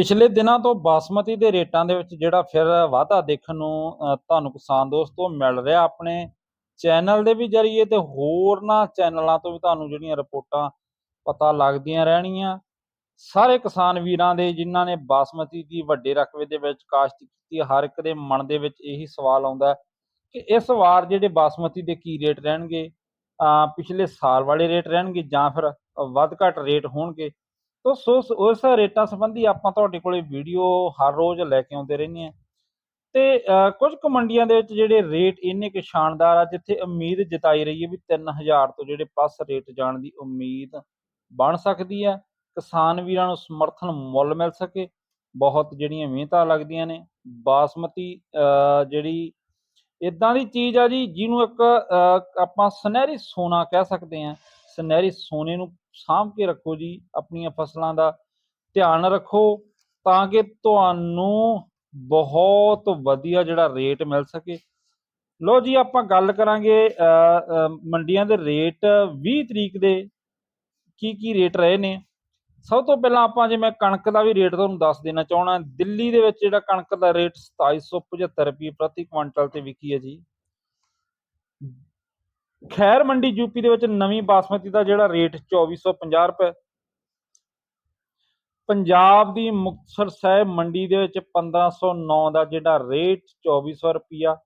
ਪਿਛਲੇ ਦਿਨਾਂ ਤੋਂ ਬਾਸਮਤੀ ਦੇ ਰੇਟਾਂ ਦੇ ਵਿੱਚ ਜਿਹੜਾ ਫਿਰ ਵਾਧਾ ਦੇਖਣ ਨੂੰ ਤੁਹਾਨੂੰ ਕਿਸਾਨ ਦੋਸਤੋ ਮਿਲ ਰਿਹਾ ਆਪਣੇ ਚੈਨਲ ਦੇ ਵੀ ਜਰੀਏ ਤੇ ਹੋਰਨਾਂ ਚੈਨਲਾਂ ਤੋਂ ਵੀ ਤੁਹਾਨੂੰ ਜਿਹੜੀਆਂ ਰਿਪੋਰਟਾਂ ਪਤਾ ਲੱਗਦੀਆਂ ਰਹਿਣੀਆਂ ਸਾਰੇ ਕਿਸਾਨ ਵੀਰਾਂ ਦੇ ਜਿਨ੍ਹਾਂ ਨੇ ਬਾਸਮਤੀ ਦੀ ਵੱਡੇ ਰਕਬੇ ਦੇ ਵਿੱਚ ਕਾਸ਼ਤ ਕੀਤੀ, ਹਰ ਇੱਕ ਦੇ ਮਨ ਦੇ ਵਿੱਚ ਇਹੀ ਸਵਾਲ ਆਉਂਦਾ ਕਿ ਇਸ ਵਾਰ ਜਿਹੜੇ ਬਾਸਮਤੀ ਦੇ ਕੀ ਰੇਟ ਰਹਿਣਗੇ? ਪਿਛਲੇ ਸਾਲ ਵਾਲੇ ਰੇਟ ਰਹਿਣਗੇ ਜਾਂ ਫਿਰ ਵੱਧ ਘੱਟ ਰੇਟ ਹੋਣਗੇ? ਤੋ ਸੋ ਉਸ ਰੇਟਾਂ ਸੰਬੰਧੀ ਆਪਾਂ ਤੁਹਾਡੇ ਕੋਲੇ ਵੀਡੀਓ ਹਰ ਰੋਜ਼ ਲੈ ਕੇ ਆਉਂਦੇ ਰਹਿੰਦੇ ਹਾਂ। ਤੇ ਅ, ਕੁਝ ਕੁ ਮੰਡੀਆਂ ਦੇ ਵਿੱਚ ਜਿਹੜੇ ਰੇਟ ਇੰਨੇ ਕਿ ਸ਼ਾਨਦਾਰ ਆ ਜਿੱਥੇ ਉਮੀਦ ਜਤਾਈ ਰਹੀ ਹੈ ਵੀ 3000 ਤੋਂ ਜਿਹੜੇ ਪਲੱਸ ਰੇਟ ਜਾਣ ਦੀ ਉਮੀਦ ਬਣ ਸਕਦੀ ਹੈ। ਕਿਸਾਨ ਵੀਰਾਂ ਨੂੰ ਸਮਰਥਨ ਮੁੱਲ ਮਿਲ ਸਕੇ। ਬਹੁਤ ਜਿਹੜੀਆਂ ਮਿਹਨਤਾਂ ਲੱਗਦੀਆਂ ਨੇ। ਬਾਸਮਤੀ ਅ, ਜਿਹੜੀ ਇਦਾਂ ਦੀ ਚੀਜ਼ ਆ ਜੀ ਜਿਹਨੂੰ ਇੱਕ ਅ, ਆਪਾਂ ਸੁਨਹਿਰੀ ਸੋਨਾ ਕਹਿ ਸਕਦੇ ਹਾਂ। ਸੁਨਹਿਰੀ ਸੋਨੇ ਨੂੰ ਸਾਂਭ ਕੇ ਰੱਖੋ ਜੀ, ਆਪਣੀਆਂ ਫਸਲਾਂ ਦਾ ਧਿਆਨ ਰੱਖੋ ਤਾਂ ਕਿ ਤੁਹਾਨੂੰ ਬਹੁਤ ਵਧੀਆ ਜਿਹੜਾ ਰੇਟ ਮਿਲ ਸਕੇ। ਲੋ ਜੀ, ਆਪਾਂ ਗੱਲ ਕਰਾਂਗੇ ਮੰਡੀਆਂ ਦੇ ਰੇਟ 20 ਤਰੀਕ ਦੇ ਕੀ ਕੀ ਰੇਟ ਰਹੇ ਨੇ। ਸਭ ਤੋਂ ਪਹਿਲਾਂ ਆਪਾਂ ਜੇ ਮੈਂ ਕਣਕ ਦਾ ਵੀ ਰੇਟ ਤੁਹਾਨੂੰ ਦੱਸ ਦੇਣਾ ਚਾਹਣਾ ਦਿੱਲੀ ਦੇ ਵਿੱਚ ਜਿਹੜਾ ਕਣਕ ਦਾ ਰੇਟ 2775 ਰੁਪਏ ਪ੍ਰਤੀ ਕੁਇੰਟਲ ਤੇ ਵਿਕੀ ਹੈ ਜੀ। ਖੈਰ ਮੰਡੀ ਯੂਪੀ ਦੇ ਵਿੱਚ ਨਵੀਂ ਬਾਸਮਤੀ ਦਾ ਜਿਹੜਾ ਰੇਟ 2450 ਰੁਪਏ। ਪੰਜਾਬ ਦੀ ਮੁਕਤਸਰ ਸਾਹਿਬ ਮੰਡੀ ਦੇ ਵਿੱਚ 1509 ਦਾ ਜਿਹੜਾ ਰੇਟ 2400 ਰੁਪਿਆ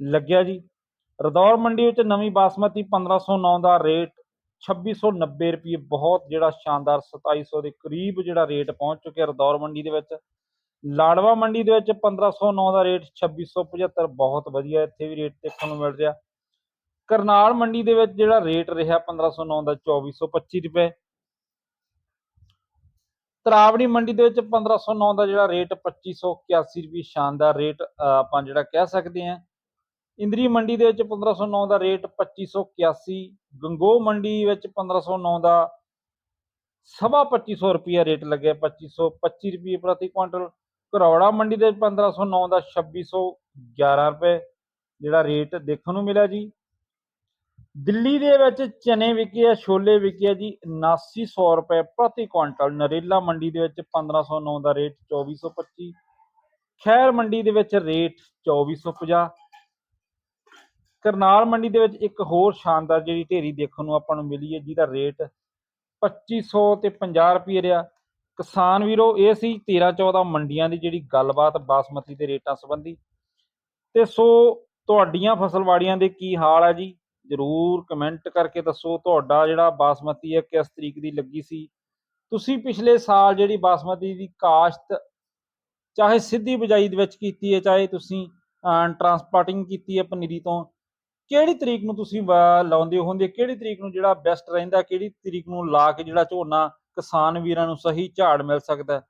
ਲੱਗਿਆ ਜੀ। ਰਦੌਰ ਮੰਡੀ ਵਿੱਚ ਨਵੀਂ ਬਾਸਮਤੀ 1509 ਦਾ ਰੇਟ 2690 ਰੁਪਏ ਬਹੁਤ ਜਿਹੜਾ ਸ਼ਾਨਦਾਰ 2700 ਦੇ ਕਰੀਬ ਜਿਹੜਾ ਰੇਟ ਪਹੁੰਚ ਚੁੱਕਿਆ ਰਦੌਰ ਮੰਡੀ ਦੇ ਵਿੱਚ। ਲਾੜਵਾ ਮੰਡੀ ਦੇ ਵਿੱਚ 1509 ਦਾ ਰੇਟ 2675 ਬਹੁਤ ਵਧੀਆ ਇੱਥੇ ਵੀ ਰੇਟ ਦੇਖਣ ਨੂੰ ਮਿਲ ਰਿਹਾ। ਕਰਨਾਲ ਮੰਡੀ ਦੇ ਵਿੱਚ ਜਿਹੜਾ ਰੇਟ ਰਿਹਾ 1509 ਦਾ 2425 ਰੁਪਏ। ਤਰਾਵੜੀ ਮੰਡੀ ਦੇ ਵਿੱਚ 1509 ਦਾ ਜਿਹੜਾ ਰੇਟ 2581 ਰੁਪਏ ਸ਼ਾਨਦਾਰ ਰੇਟ ਆਪਾਂ ਜਿਹੜਾ ਕਹਿ ਸਕਦੇ ਹਾਂ। ਇੰਦਰੀ ਮੰਡੀ ਦੇ ਵਿੱਚ 1509 ਦਾ ਰੇਟ 2581 ਗੰਗੋ ਮੰਡੀ ਵਿੱਚ 1509 ਦਾ ਸਵਾ 2500 ਰੁਪਏ ਰੇਟ ਲੱਗਿਆ 2525 ਰੁਪਏ ਪ੍ਰਤੀ ਕੁਇੰਟਲ। ਘਰੌੜਾ ਮੰਡੀ ਦੇ ਵਿੱਚ 1509 ਦਾ 2611 ਰੁਪਏ ਜਿਹੜਾ ਰੇਟ ਦੇਖਣ ਨੂੰ ਮਿਲਿਆ ਜੀ। ਦਿੱਲੀ ਦੇ ਵਿੱਚ ਚਨੇ ਵਿਕੇ ਆ, ਛੋਲੇ ਵਿਕੇ ਆ ਜੀ 7900 ਰੁਪਏ ਪ੍ਰਤੀ ਕੁਇੰਟਲ ਨਰੇਲਾ ਮੰਡੀ ਦੇ ਵਿੱਚ 1509 ਦਾ ਰੇਟ 2425 ਖੈਰ ਮੰਡੀ ਦੇ ਵਿੱਚ ਰੇਟ 2450 ਕਰਨਾਲ ਮੰਡੀ ਦੇ ਵਿੱਚ ਇੱਕ ਹੋਰ ਸ਼ਾਨਦਾਰ ਜਿਹੜੀ ਢੇਰੀ ਦੇਖਣ ਨੂੰ ਆਪਾਂ ਨੂੰ ਮਿਲੀ ਹੈ, ਜਿਹਦਾ ਰੇਟ 2500 ਤੇ 50 ਰੁਪਏ ਰਿਹਾ। ਕਿਸਾਨ ਵੀਰੋ, ਇਹ ਸੀ 13 14 ਮੰਡੀਆਂ ਦੀ ਜਿਹੜੀ ਗੱਲਬਾਤ ਬਾਸਮਤੀ ਦੇ ਰੇਟਾਂ ਸੰਬੰਧੀ। ਤੇ ਸੋ, ਤੁਹਾਡੀਆਂ ਫਸਲਵਾੜੀਆਂ ਦੇ ਕੀ ਹਾਲ ਹੈ ਜੀ? ਜਰੂਰ ਕਮੈਂਟ ਕਰਕੇ ਦੱਸੋ ਤੁਹਾਡਾ ਜਿਹੜਾ ਬਾਸਮਤੀ ਹੈ ਕਿਸ ਤਰੀਕ ਦੀ ਲੱਗੀ ਸੀ। ਤੁਸੀਂ ਪਿਛਲੇ ਸਾਲ ਜਿਹੜੀ ਬਾਸਮਤੀ ਦੀ ਕਾਸ਼ਤ ਚਾਹੇ ਸਿੱਧੀ ਬਿਜਾਈ ਦੇ ਵਿੱਚ ਕੀਤੀ ਹੈ, ਚਾਹੇ ਤੁਸੀਂ ਟਰਾਂਸਪੋਰਟਿੰਗ ਕੀਤੀ ਹੈ ਪਨੀਰੀ ਤੋਂ, ਕਿਹੜੀ ਤਰੀਕ ਨੂੰ ਤੁਸੀਂ ਲਾਉਂਦੇ ਹੁੰਦੇ ਕਿਹੜੀ ਤਰੀਕ ਨੂੰ ਜਿਹੜਾ ਬੈਸਟ ਰਹਿੰਦਾ, ਕਿਹੜੀ ਤਰੀਕ ਨੂੰ ਲਾ ਕੇ ਜਿਹੜਾ ਝੋਨਾ ਕਿਸਾਨ ਵੀਰਾਂ ਨੂੰ ਸਹੀ ਝਾੜ ਮਿਲ ਸਕਦਾ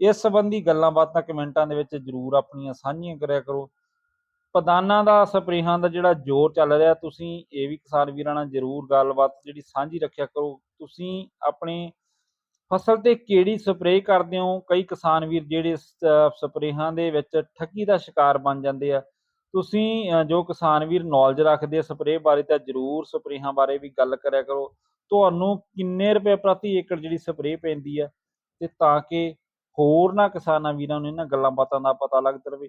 ਇਸ ਸੰਬੰਧੀ ਗੱਲਾਂ ਬਾਤਾਂ ਕਮੈਂਟਾਂ ਦੇ ਵਿੱਚ ਜਰੂਰ ਆਪਣੀਆਂ ਸਾਂਝੀਆਂ ਕਰਿਆ ਕਰੋ। ਪਦਾਨਾਂ ਦਾ, ਸਪਰੇਹਾਂ ਦਾ ਜਿਹੜਾ ਜ਼ੋਰ ਚੱਲ ਰਿਹਾ, ਤੁਸੀਂ ਇਹ ਵੀ ਕਿਸਾਨ ਵੀਰਾਂ ਨਾਲ ਜਰੂਰ ਗੱਲਬਾਤ ਜਿਹੜੀ ਸਾਂਝੀ ਰੱਖਿਆ ਕਰੋ। ਤੁਸੀਂ ਆਪਣੇ ਫਸਲ ਤੇ ਕਿਹੜੀ ਸਪਰੇਅ ਕਰਦੇ ਹੋ? ਕਈ ਕਿਸਾਨ ਵੀਰ ਜਿਹੜੇ ਸਪਰੇਹਾਂ ਦੇ ਵਿੱਚ ਠੱਗੀ ਦਾ ਸ਼ਿਕਾਰ ਬਣ ਜਾਂਦੇ ਆ। ਤੁਸੀਂ ਜੋ ਕਿਸਾਨ ਵੀਰ ਨੌਲੇਜ ਰੱਖਦੇ ਆ ਸਪਰੇਅ ਬਾਰੇ ਤਾਂ ਜਰੂਰ ਸਪਰੇਹਾਂ ਬਾਰੇ ਵੀ ਗੱਲ ਕਰਿਆ ਕਰੋ। ਤੁਹਾਨੂੰ ਕਿੰਨੇ ਰੁਪਏ ਪ੍ਰਤੀ ਏਕੜ ਜਿਹੜੀ ਸਪਰੇਅ ਪੈਂਦੀ ਆ? ਤੇ ਤਾਂ ਕਿ ਹੋਰ ਨਾ ਕਿਸਾਨਾਂ ਵੀਰਾਂ ਨੂੰ ਇਹਨਾਂ ਗੱਲਾਂ ਬਾਤਾਂ ਦਾ ਪਤਾ ਲੱਗਦਾ ਰਹੇ